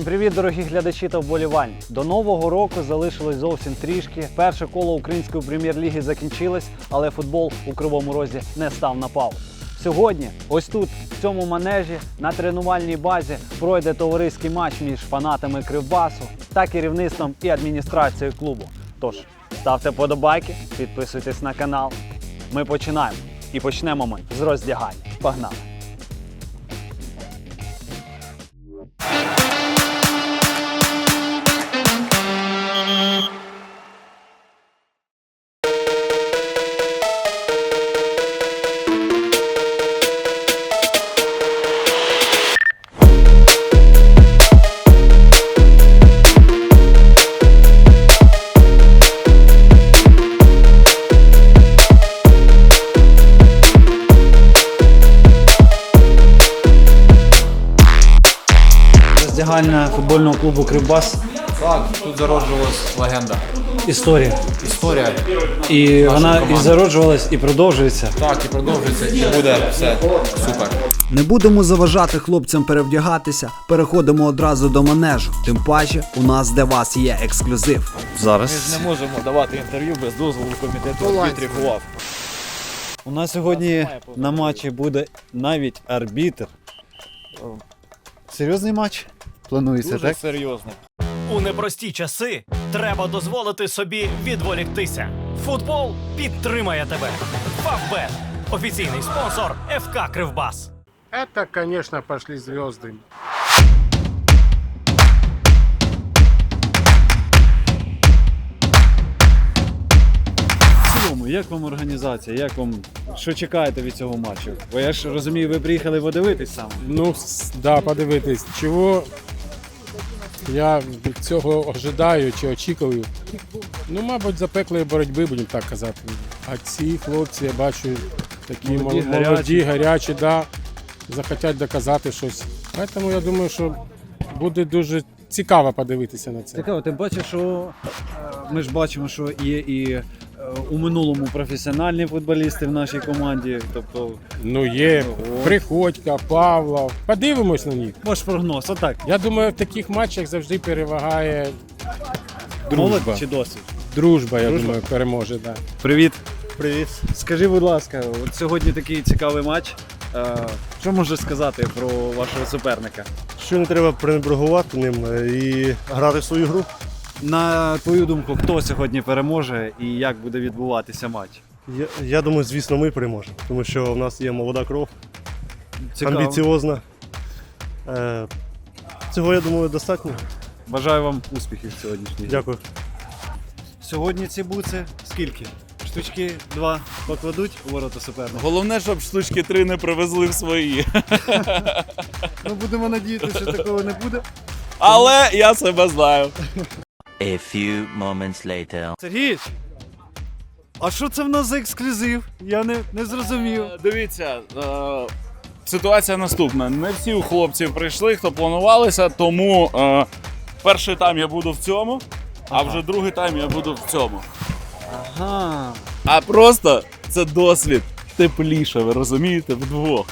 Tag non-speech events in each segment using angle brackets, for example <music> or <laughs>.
Всім привіт, дорогі глядачі та вболівальні. До нового року залишилось зовсім трішки. Перше коло української прем'єр-ліги закінчилось, але футбол у кривому розі не став на паузу. Сьогодні, ось тут, в цьому манежі, на тренувальній базі, пройде товариський матч між фанатами Кривбасу та керівництвом і адміністрацією клубу. Тож ставте подобайки, підписуйтесь на канал. Ми починаємо. І почнемо ми з роздягання. Погнали! Роздягальня футбольного клубу Кривбас. Так, тут зароджувалась легенда. Історія. Історія. І вона і зароджувалась, і продовжується. Так, і продовжується, і буде все супер. Не будемо заважати хлопцям перевдягатися, переходимо одразу до манежу. Тим паче, у нас для вас є ексклюзив. Зараз Ми ж не можемо давати інтерв'ю без дозволу комітету арбітрів УАФ. у нас сьогодні на матчі буде навіть арбітр. Серйозний матч? Планується, Дуже так? серйозно. У непрості часи треба дозволити собі відволіктися. Футбол підтримає тебе. Фавбет офіційний спонсор ФК Кривбас. Это, конечно, пошли звезды. В цілому, як вам організація? Як вам що чекаєте від цього матчу? Бо я ж розумію, ви приїхали подивитись саме. Ну, с- да, подивитись, чого я від цього ожидаю чи очікую. Ну, мабуть, запеклої боротьби, будемо так казати. А ці хлопці, я бачу, такі Молоді, молоді, гарячі. гарячі, да, захотять доказати щось. Тому я думаю, що буде дуже цікаво подивитися на це. Цікаво, тим бачиш, що е, ми ж бачимо, що є і у минулому професіональні футболісти в нашій команді. Тобто, Ну, є Ого. Приходька, Павлов. Подивимось на них. ваш прогноз, отак. Я думаю, в таких матчах завжди перевагає Молодь чи досвід? Дружба, я Дружба? думаю, переможе. Да. Привіт. Привіт. Скажи, будь ласка, от сьогодні такий цікавий матч. Е, Що можеш сказати про вашого суперника? що не треба пренебрегувати ним е, і грати в свою гру. На твою думку, хто сьогодні переможе і як буде відбуватися матч? Я, я думаю, звісно, ми переможемо, тому що в нас є молода кров, Цікаво. амбіціозна. Е, цього, я думаю, достатньо. Бажаю вам успіхів сьогоднішній. Дякую. Сьогодні ці буци скільки? Штучки два покладуть у ворота суперника. Головне, щоб штучки три не привезли в свої. Ну будемо надіятися, що такого не буде. Але я себе знаю. A few moments later. Сергій! А що це в нас за ексклюзив? Я не, не зрозумів. Е, Дивіться, е, ситуація наступна. Не всі у хлопців прийшли, хто планувалися, тому е, перший тайм я буду в цьому, а вже другий тайм я буду в цьому. Ага. А просто це досвід тепліше, ви розумієте, вдвох.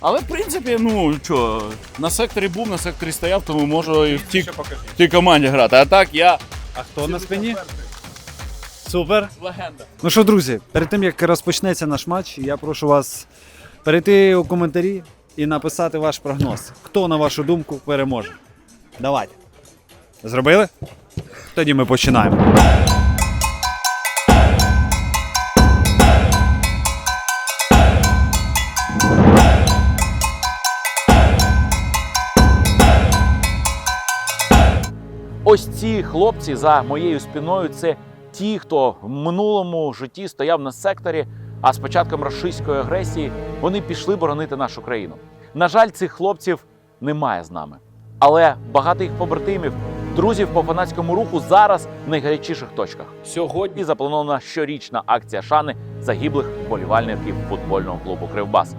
Але в принципі, ну що, на секторі був, на секторі стояв, тому можу і в тій, в тій команді грати. А так я А хто на спині? Супер. легенда. Ну що, друзі, перед тим як розпочнеться наш матч, я прошу вас перейти у коментарі і написати ваш прогноз. Хто, на вашу думку, переможе? Давайте. Зробили? Тоді ми починаємо. Ось ці хлопці за моєю спиною це ті, хто в минулому житті стояв на секторі, а з початком рашистської агресії вони пішли боронити нашу країну. На жаль, цих хлопців немає з нами. Але багато їх побратимів, друзів по фанатському руху зараз в найгарячіших точках. Сьогодні запланована щорічна акція шани загиблих вболівальників футбольного клубу Кривбас.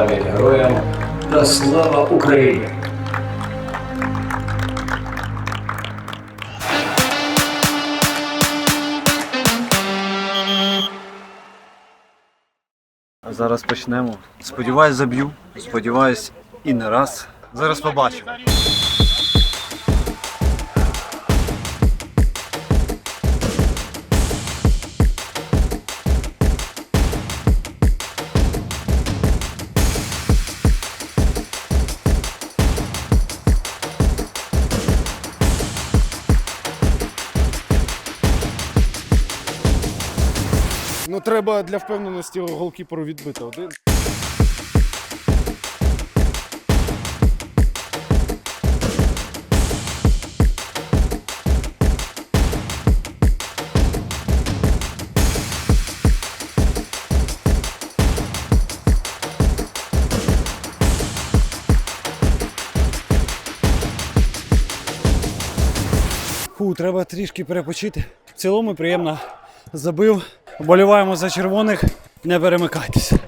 Пам'ять героям та слава Україні! Зараз почнемо. Сподіваюсь, заб'ю. Сподіваюсь, і не раз. Зараз побачимо. Треба для впевненості голкіперу відбити один. Треба трішки перепочити. В цілому приємно забив. Вболіваємо за червоних. Не перемикайтеся.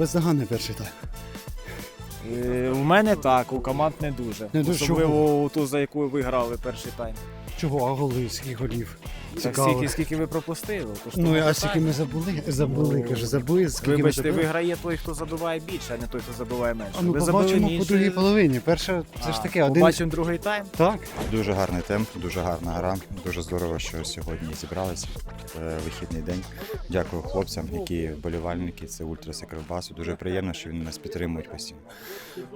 Бездоганний перший тайм. Е, У мене так, у команд не дуже. Не дуже Особливо у ту, за яку ви грали перший тайм. Чого, а голи, скільки голів? Так Цікаво. скільки, скільки ви пропустили? Тож Ну, тому а питання. скільки ми забули? Забули, кажу, забули, скільки Вибачте, ми забули? виграє той, хто забиває більше, а не той, хто забиває менше. А ну ви побачимо по другій половині. Перше, це ж таке, один. Побачимо другий тайм. Так. Дуже гарний темп, дуже гарна гра. Дуже здорово, що сьогодні зібралися. Е, Вихідний день. Дякую хлопцям, які вболівальники, це ультраси Кривбасу. Дуже приємно, що вони нас підтримують постійно.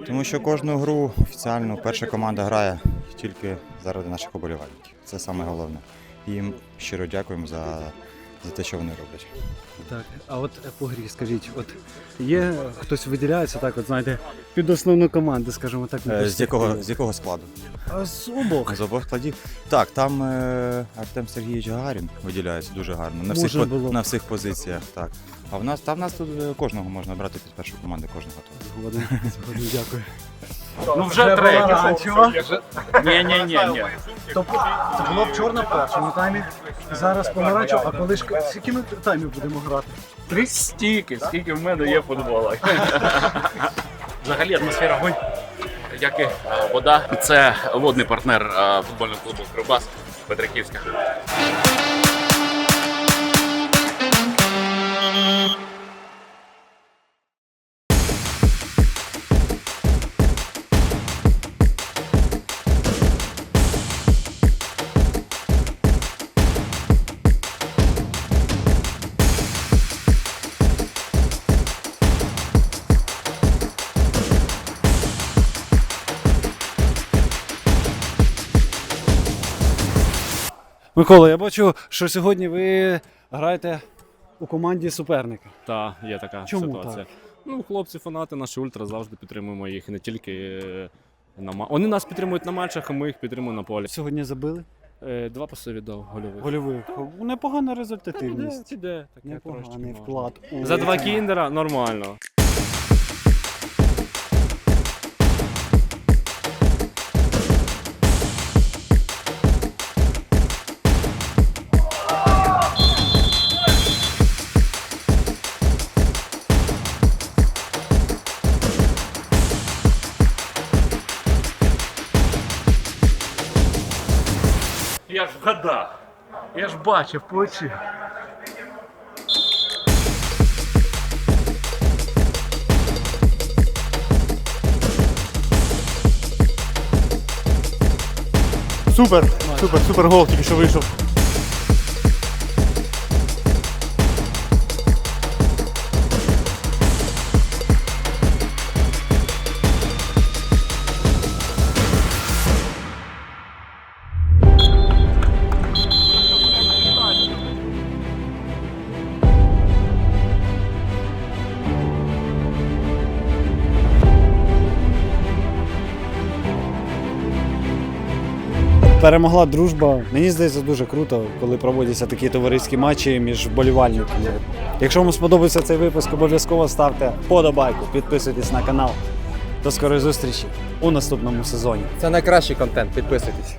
Тому що кожну гру офіціально перша команда грає тільки заради наших вболівальників. Це саме головне. Їм щиро дякуємо за, за те, що вони роблять. Так, а от е, по грі, скажіть, от є хтось виділяється так, от знаєте, під основну команду, скажімо так, Е, З якого, з якого складу? А з обох. З обох складів. Так, там е, Артем Сергійович Гагарін виділяється дуже гарно. На всіх, по- було на всіх позиціях. Так. А в нас, та в нас тут е, кожного можна брати під першу команду, кожного. Згоден, згоден, дякую. Ну вже третє. Ні, ні, ні, ні. Тобто це було б чорна в першому таймі, зараз помаранчево, а коли ж скільки ми таймів будемо грати? Три стільки, скільки в мене є футбола. <laughs> Взагалі атмосфера гонь, як і е, вода. Це водний партнер е, футбольного клубу Кривбас Петриківська. Микола, я бачу, що сьогодні ви граєте у команді суперника. Так, є така Чому ситуація. так? Ну, хлопці, фанати, наші ультра завжди підтримуємо їх не тільки е, на ма... Вони нас підтримують на матчах, а ми їх підтримуємо на полі. Сьогодні забили Е, Два паси віддав гольових. гольових. Непогана результативність. Іде, таке Непоганий вклад. у- За два кіндера нормально. Ж. Я ж бачив по очі. Супер, супер, супер гол, тільки що вийшов. Перемогла дружба. Мені здається, дуже круто, коли проводяться такі товариські матчі між вболівальниками. Якщо вам сподобався цей випуск, обов'язково ставте подобайку, підписуйтесь на канал. До скорої зустрічі у наступному сезоні. Це найкращий контент, підписуйтесь.